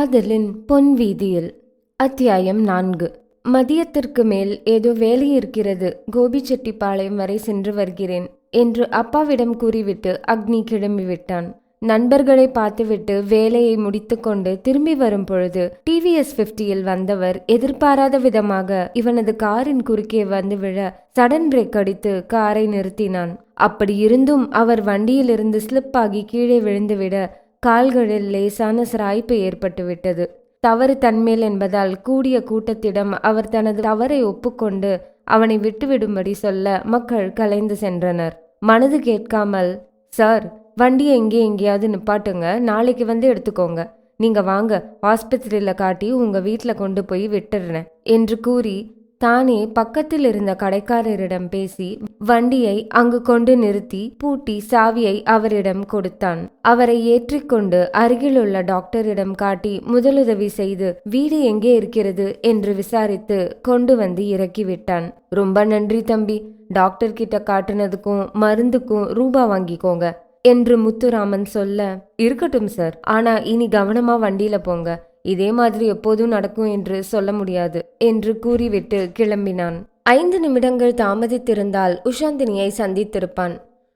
காதலின் பொன் வீதியில் அத்தியாயம் நான்கு. மதியத்திற்கு மேல் ஏதோ வேலை இருக்கிறது கோபிச்செட்டிப்பாளையம் வரை சென்று வருகிறேன் என்று அப்பாவிடம் கூறிவிட்டு அக்னி கிளம்பிவிட்டான். நண்பர்களை பார்த்துவிட்டு வேலையை முடித்துக்கொண்டு திரும்பி வரும் பொழுது டிவிஎஸ் பிப்டியில் வந்தவர் எதிர்பாராத விதமாக இவனது காரின் குறுக்கே வந்து விழ சடன் பிரேக் அடித்து காரை நிறுத்தினான். அப்படி இருந்தும் அவர் வண்டியிலிருந்து ஸ்லிப் ஆகி கீழே விழுந்துவிட கால்களில் லேசான சிராய்ப்பு ஏற்பட்டுவிட்டது. தவறு தன்மேல் என்பதால் கூடிய கூட்டத்திடம் அவர் தனது தவறை ஒப்புக்கொண்டு அவனை விட்டுவிடும்படி சொல்ல மக்கள் கலைந்து சென்றனர். மனது கேட்காமல் சார் வண்டியை எங்கே எங்கேயாவது நிப்பாட்டுங்க. நாளைக்கு வந்து எடுத்துக்கோங்க. நீங்க வாங்க. ஆஸ்பத்திரியில காட்டி உங்க வீட்டில் கொண்டு போய் விட்டுடுறேன் என்று கூறி தானே பக்கத்தில் இருந்த கடைக்காரரிடம் பேசி வண்டியை அங்கு கொண்டு நிறுத்தி பூட்டி சாவியை அவரிடம் கொடுத்தான். அவரை ஏற்றிக்கொண்டு அருகிலுள்ள டாக்டரிடம் காட்டி முதலுதவி செய்து வீடு எங்கே இருக்கிறது? என்று விசாரித்து கொண்டு வந்து இறக்கிவிட்டான். ரொம்ப நன்றி தம்பி. டாக்டர் கிட்ட காட்டுனதுக்கும் மருந்துக்கும் ரூபா வாங்கிக்கோங்க என்று முத்துராமன் சொல்ல இருக்கட்டும் சார். ஆனா இனி கவனமா வண்டியில போங்க. இதே மாதிரி எப்போதும் நடக்கும் என்று சொல்ல முடியாது என்று கூறிவிட்டு கிளம்பினான். ஐந்து நிமிடங்கள் தாமதித்திருந்தால் உஷாந்தினியை சந்தித்திருப்பான்.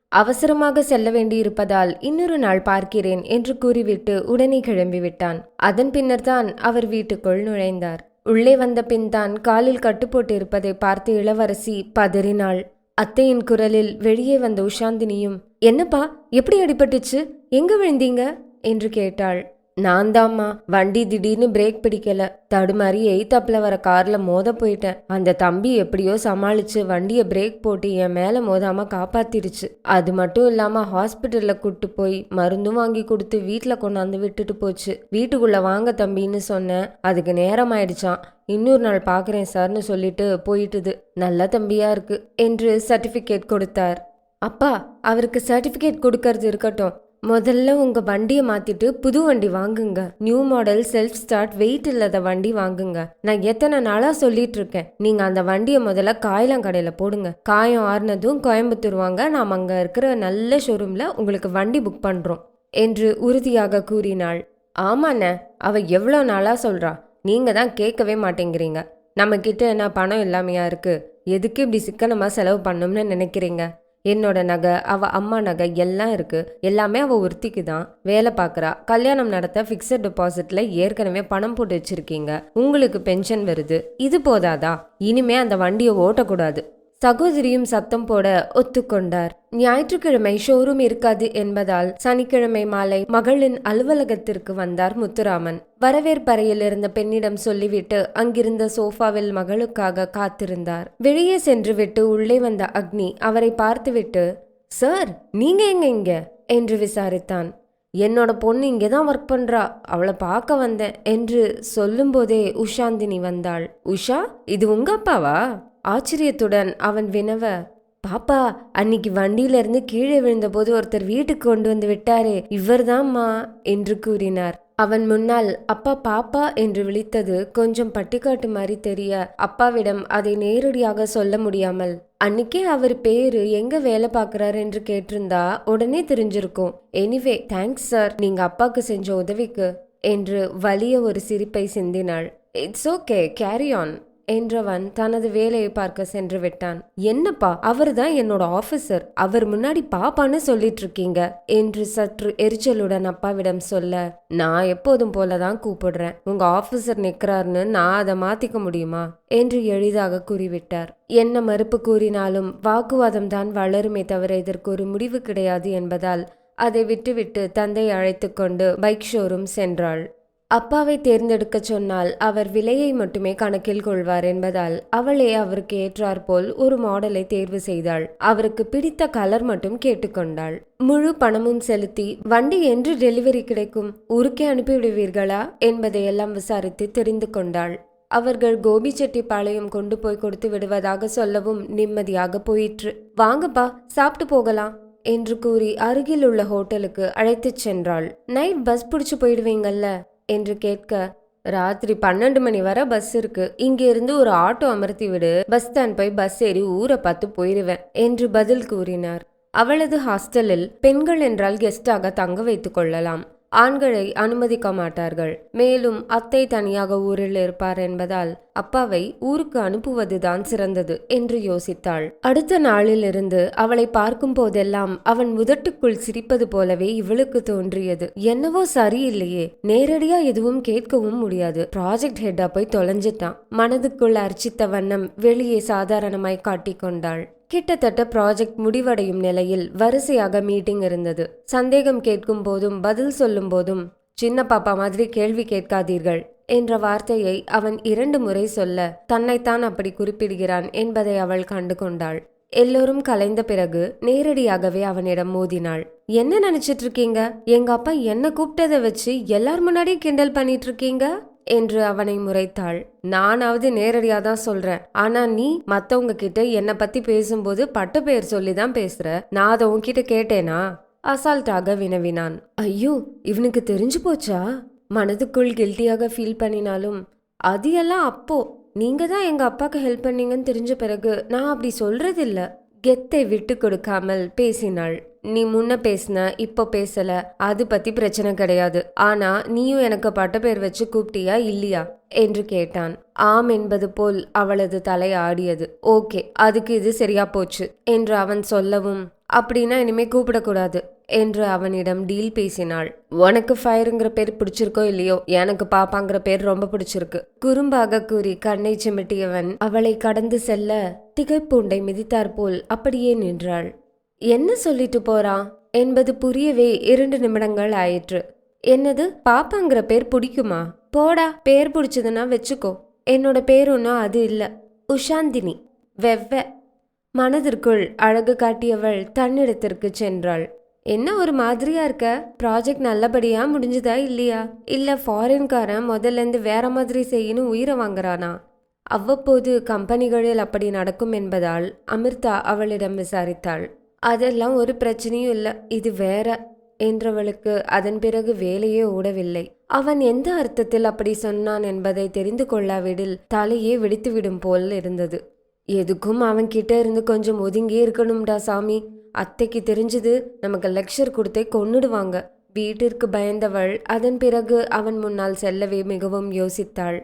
அவசரமாக செல்ல வேண்டியிருப்பதால் இன்னொரு நாள் பார்க்கிறேன் என்று கூறிவிட்டு உடனே கிளம்பிவிட்டான். அதன் பின்னர் தான் அவர் வீட்டுக்குள் நுழைந்தார். உள்ளே வந்த பின் தான் காலில் கட்டுப்போட்டு இருப்பதை பார்த்து இளவரசி பதறினாள். அத்தையின் குரலில் வெளியே வந்த உஷாந்தினியும் என்னப்பா எப்படி அடிபட்டுச்சு? எங்க விழுந்தீங்க? என்று கேட்டாள். நான் தாம்மா வண்டி திடீர்னு பிரேக் பிடிக்கல. தடுமாறி எய்தாப்புல வர கார்ல மோத போயிட்டேன். அந்த தம்பி எப்படியோ சமாளிச்சு வண்டியை பிரேக் போட்டு என் மேல மோதாம காப்பாத்திருச்சு அது மட்டும் இல்லாம ஹாஸ்பிட்டல்ல கூட்டு போய் மருந்தும் வாங்கி கொடுத்து வீட்டுல கொண்டாந்து விட்டுட்டு போச்சு. வீட்டுக்குள்ள வாங்க தம்பின்னு சொன்னேன். அதுக்கு நேரம் ஆயிடுச்சான் இன்னொரு நாள் பார்க்குறேன் சார்னு சொல்லிட்டு போயிட்டுது. நல்ல தம்பியா இருக்கு என்று சர்டிஃபிகேட் கொடுத்தார். அப்பா அவருக்கு சர்டிஃபிகேட் கொடுக்கறது இருக்கட்டும். முதல்ல உங்க வண்டியை மாத்திட்டு புது வண்டி வாங்குங்க. New model self start weight இல்லாத வண்டி வாங்குங்க. நான் எத்தனை நாளா சொல்லிட்டு இருக்கேன். நீங்க அந்த வண்டியை முதல்ல காயலாங்கடையில போடுங்க. காயம் ஆறுனதும் கோயம்புத்தூர் வாங்க. நாம் அங்க இருக்கிற நல்ல ஷோரூம்ல உங்களுக்கு வண்டி புக் பண்றோம். என்று உறுதியாக கூறினாள். ஆமாண்ணே அவ எவ்வளோ நாளா சொல்றா. நீங்க தான் கேட்கவே மாட்டேங்கிறீங்க. நம்ம கிட்ட என்ன பணம் இல்லாமையா இருக்கு? எதுக்கு இப்படி சிக்கனமா செலவு பண்ணும்னு நினைக்கிறீங்க? என்னோட நகை அவ அம்மா நகை எல்லாம் இருக்கு. எல்லாமே அவ ஒருத்திக்கு தான். வேலை பார்க்குறா கல்யாணம் நடத்த ஃபிக்ஸட் டெபாசிட்ல ஏற்கனவே பணம் போட்டு வச்சிருக்கீங்க. உங்களுக்கு பென்ஷன் வருது. இது போதாதா? இனிமே அந்த வண்டியை ஓட்டக்கூடாது. சகோதரியும் சத்தம் போட ஒத்துக்கொண்டார். ஞாயிற்றுக்கிழமை ஷோரூம் இருக்காது என்பதால் சனிக்கிழமை மாலை மகளின் அலுவலகத்திற்கு வந்தார் முத்துராமன். வரவேற்பறையில் இருந்த பெண்ணிடம் சொல்லிவிட்டு அங்கிருந்த சோஃபாவில் மகளுக்காக காத்திருந்தார். வெளியே சென்றுவிட்டு உள்ளே வந்த அக்னி அவரை பார்த்துவிட்டு சார் நீங்க எங்க இங்க? என்று விசாரித்தான். என்னோட பொண்ணு இங்கே தான் ஒர்க் பண்ணுறா அவளை பார்க்க வந்தேன் என்று சொல்லும்போதே உஷாந்தினி வந்தாள். உஷா இது உங்க அப்பாவா? ஆச்சரியத்துடன் அவன் வினவ பாப்பா அன்னைக்கு வண்டியில இருந்து கீழே விழுந்தபோது ஒருத்தர் வீட்டுக்கு கொண்டு வந்து விட்டாரே இவர்தாம்மா என்று கூறினார். அவன் முன்னால் அப்பா பாப்பா என்று விழித்தது கொஞ்சம் பட்டிக்காட்டு மாதிரி தெரிய அப்பாவிடம் அதை நேரடியாக சொல்ல முடியாமல் அன்னைக்கே அவர் பேரு எங்க வேலை பார்க்கறாரு என்று கேட்டிருந்தா உடனே தெரிஞ்சிருக்கும். எனிவே தேங்க்ஸ் சார் நீங்க அப்பாக்கு செஞ்ச உதவிக்கு என்று வலிய ஒரு சிரிப்பை சிந்தினாள். இட்ஸ் ஓகே கேரி ஆன் என்றவன் தனது வேலையை பார்க்க சென்று விட்டான். என்னப்பா அவர் தான் என்னோட ஆபீசர் அவர் முன்னாடி பாப்பான்னு சொல்லிட்டு இருக்கீங்க என்று சற்று எரிச்சலுடன் அப்பாவிடம் சொல்ல நான் எப்போதும் போலதான் கூப்பிடுறேன். உங்க ஆபீசர் நிக்கிறாருன்னு நான் அதை மாத்திக்க முடியுமா? என்று எளிதாக கூறிவிட்டார். என்ன மறுப்பு கூறினாலும் வாக்குவாதம் தான் வளருமே தவிர இதற்கு ஒரு முடிவு கிடையாது என்பதால் அதை விட்டுவிட்டு தந்தை அழைத்து கொண்டு பைக் ஷோரூம் சென்றாள். அப்பாவை தேர்ந்தெடுக்க சொன்னால் அவர் விலையை மட்டுமே கணக்கில் கொள்வார் என்பதால் அவளே அவருக்கு ஏற்றாற்போல் ஒரு மாடலை தேர்வு செய்தாள். அவருக்கு பிடித்த கலர் மட்டும் கேட்டுக்கொண்டாள் முழு பணமும் செலுத்தி வண்டி என்று டெலிவரி கிடைக்கும் உருக்கே அனுப்பிவிடுவீர்களா? என்பதையெல்லாம் விசாரித்து தெரிந்து கொண்டாள். அவர்கள் கோபிச்செட்டிப்பாளையம் கொண்டு போய் கொடுத்து விடுவதாக சொல்லவும் நிம்மதியாக போயிற்று. வாங்கப்பா சாப்பிட்டு போகலாம் என்று கூறி அருகில் உள்ள ஹோட்டலுக்கு அழைத்துச் சென்றாள். நைட் பஸ் பிடிச்சு போயிடுவீங்கல்ல? என்று கேட்க ராத்திரி பன்னெண்டு மணி வரை பஸ் இருக்கு. இங்க இருந்து ஒரு ஆட்டோ அமர்த்தி விடு. பஸ் ஸ்டாண்ட் போய் பஸ் ஏறி ஊரை பார்த்து போயிருவேன் என்று பதில் கூறினார். அவளது ஹாஸ்டலில் பெண்கள் என்றால் கெஸ்டாக தங்க வைத்துக் கொள்ளலாம். ஆண்களை அனுமதிக்க மாட்டார்கள். மேலும் அத்தை தனியாக ஊரில் இருப்பார் என்பதால் அப்பாவை ஊருக்கு அனுப்புவதுதான் சிறந்தது என்று யோசித்தாள். அடுத்த நாளிலிருந்து அவளை பார்க்கும் போதெல்லாம் அவன் முதட்டுக்குள் சிரிப்பது போலவே இவளுக்கு தோன்றியது. என்னவோ சரியில்லையே நேரடியா எதுவும் கேட்கவும் முடியாது. ப்ராஜெக்ட் ஹெட்டா போய் தொலைஞ்சிட்டான். மனதுக்குள் அர்ச்சித்த வண்ணம் வெளியே சாதாரணமாய் காட்டிக்கொண்டாள் கிட்டத்தட்ட ப்ராஜெக்ட் முடிவடையும் நிலையில் வரிசையாக மீட்டிங் இருந்தது. சந்தேகம் கேட்கும் போதும் பதில் சொல்லும் போதும் சின்ன பாப்பா மாதிரி கேள்வி கேட்காதீர்கள் என்ற வார்த்தையை அவன் இரண்டு முறை சொல்ல தன்னைத்தான் அப்படி குறிப்பிடுகிறான் என்பதை அவள் கண்டு கொண்டாள். எல்லோரும் கலைந்த பிறகு நேரடியாகவே அவனிடம் மோதினாள். என்ன நினைச்சிட்டு இருக்கீங்க? எங்க அப்பா என்ன கூப்பிட்டதை வச்சு எல்லார் முன்னாடியும் கிண்டல் பண்ணிட்டு இருக்கீங்க? என்று அவனை முறைத்தாள். நானாவது நேரடியா தான் சொல்றேன். ஆனா நீ மத்தவங்க கிட்ட என்னை பத்தி பேசும்போது பட்டு பெயர் சொல்லி தான் பேசுற. நான் அதை உன்கிட்ட கேட்டேனா? அசால்ட்டாக வினவினான். ஐயோ இவனுக்கு தெரிஞ்சு போச்சா? மனதுக்குள் கில்ட்டியாக ஃபீல் பண்ணினாலும் அது எல்லாம் அப்போ. நீங்க தான் எங்க அப்பாக்கு ஹெல்ப் பண்ணீங்கன்னு தெரிஞ்ச பிறகு நான் அப்படி சொல்றதில்ல. கெத்தை விட்டு கொடுக்காமல் பேசினாள். நீ முன்ன பேசின இப்போ பேசல. அது பத்தி பிரச்சனை கிடையாது. ஆனா நீயும் எனக்கு பட்டப்பேர் வச்சு கூப்பிட்டியா இல்லையா? என்று கேட்டான். ஆம் என்பது போல் அவளது தலை ஆடியது. ஓகே அதுக்கு இது சரியா போச்சு என்று அவன் சொல்லவும் அப்படின்னா இனிமே கூப்பிடக்கூடாது என்று அவனிடம் டீல் பேசினாள். உனக்கு ஃபயருங்கிற பேர் பிடிச்சிருக்கோ இல்லையோ? எனக்கு பாப்பாங்கிற பேர் ரொம்ப பிடிச்சிருக்கு குறும்பாக கூறி கண்ணை சிமிட்டியவன் அவளை கடந்து செல்ல திகைப்பூண்டை மிதித்தாற்போல் அப்படியே நின்றாள். என்ன சொல்லிட்டு போறான் என்பது புரியவே இரண்டு நிமிடங்கள் ஆயிற்று. என்னது? பாப்பாங்கிற பேர் பிடிக்குமா? போடா பேர் பிடிச்சதுன்னா வச்சுக்கோ. என்னோட பேர் ஒன்றும் அது இல்லை. உஷாந்தினி. வெவ்வ. மனதிற்குள் அழகு காட்டியவள் தன்னிடத்திற்கு சென்றாள். என்ன ஒரு மாதிரியா இருக்க? ப்ராஜெக்ட் நல்லபடியா முடிஞ்சுதா இல்லையா? இல்ல ஃபாரின்காரன் முதல்ல இருந்து வேற மாதிரி செய்யணும் உயிரை வாங்குறானா? அவ்வப்போது கம்பெனிகளில் அப்படி நடக்கும் என்பதால் அமிர்தா அவளிடம் விசாரித்தாள். அதெல்லாம் ஒரு பிரச்சனையும் இல்லை. இது வேற என்றவளுக்கு அதன் பிறகு வேலையே ஓடவில்லை. அவன் எந்த அர்த்தத்தில் அப்படி சொன்னான் என்பதை தெரிந்து கொள்ளாவிடில் தலையே வெடித்துவிடும் போல் இருந்தது. எதுக்கும் அவன் கிட்ட இருந்து கொஞ்சம் ஒதுங்கி இருக்கணும்டா சாமி. அத்தைக்கு தெரிஞ்சது நமக்கு லெக்சர் கொடுத்தே கொன்னுடுவாங்க. வீட்டிற்கு பயந்தவள் அதன் பிறகு அவன் முன்னால் செல்லவே மிகவும் யோசித்தாள்.